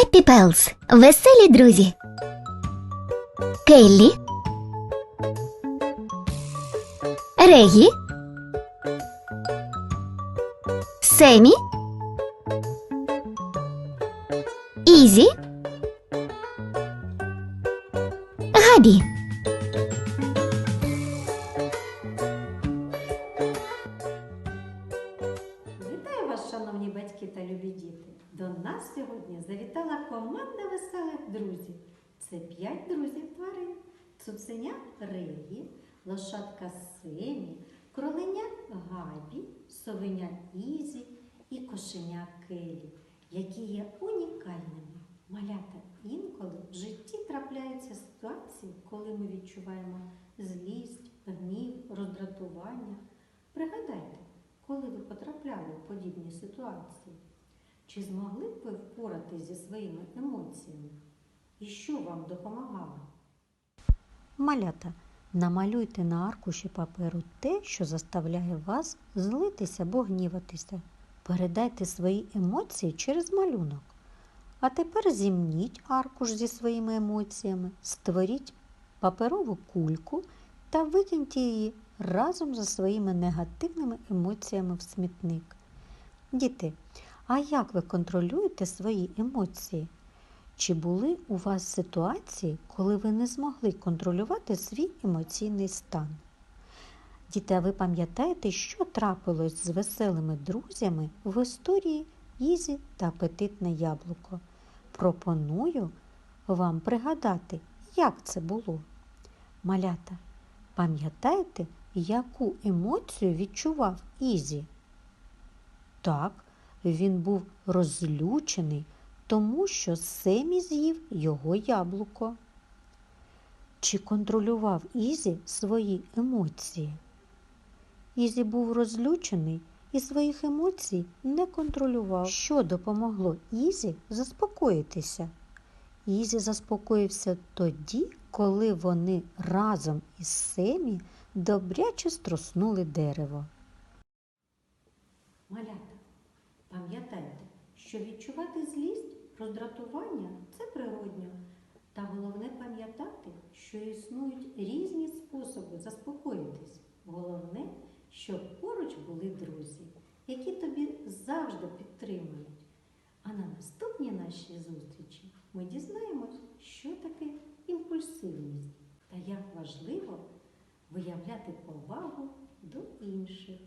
Happy Pals – веселі друзі. Келлі. Регі. Семі. Ізі. Габі. Вітаю вас, шановні батьки та любі діти! До нас сьогодні завітала команда веселих друзів. Це п'ять друзів тварин. Цуценя Регі, лошадка Семі, кроленя Габі, совеня Ізі і кошеня Келі, які є унікальними. Малята інколи в житті трапляються ситуації, коли ми відчуваємо злість, гнів, роздратування. Пригадайте, коли ви потрапляли в подібні ситуації? Чи змогли б ви впоратись зі своїми емоціями? І що вам допомагало? Малята, намалюйте на аркуші паперу те, що заставляє вас злитися або гніватися. Передайте свої емоції через малюнок. А тепер зімніть аркуш зі своїми емоціями, створіть паперову кульку та викиньте її разом зі своїми негативними емоціями в смітник. Діти, а як ви контролюєте свої емоції? Чи були у вас ситуації, коли ви не змогли контролювати свій емоційний стан? Діти, а ви пам'ятаєте, що трапилось з веселими друзями в історії Ізі та апетитне яблуко? Пропоную вам пригадати, як це було. Малята, пам'ятаєте, яку емоцію відчував Ізі? Так, він був розлючений, тому що Семі з'їв його яблуко. Чи контролював Ізі свої емоції? Ізі був розлючений і своїх емоцій не контролював, що допомогло Ізі заспокоїтися. Ізі заспокоївся тоді, коли вони разом із Семі добряче струснули дерево. Пам'ятайте, що відчувати злість, роздратування це природньо. Та головне пам'ятати, що існують різні способи заспокоїтись. Головне, щоб поруч були друзі, які тобі завжди підтримують. А на наступній нашій зустрічі ми дізнаємось, що таке імпульсивність та як важливо виявляти повагу до інших.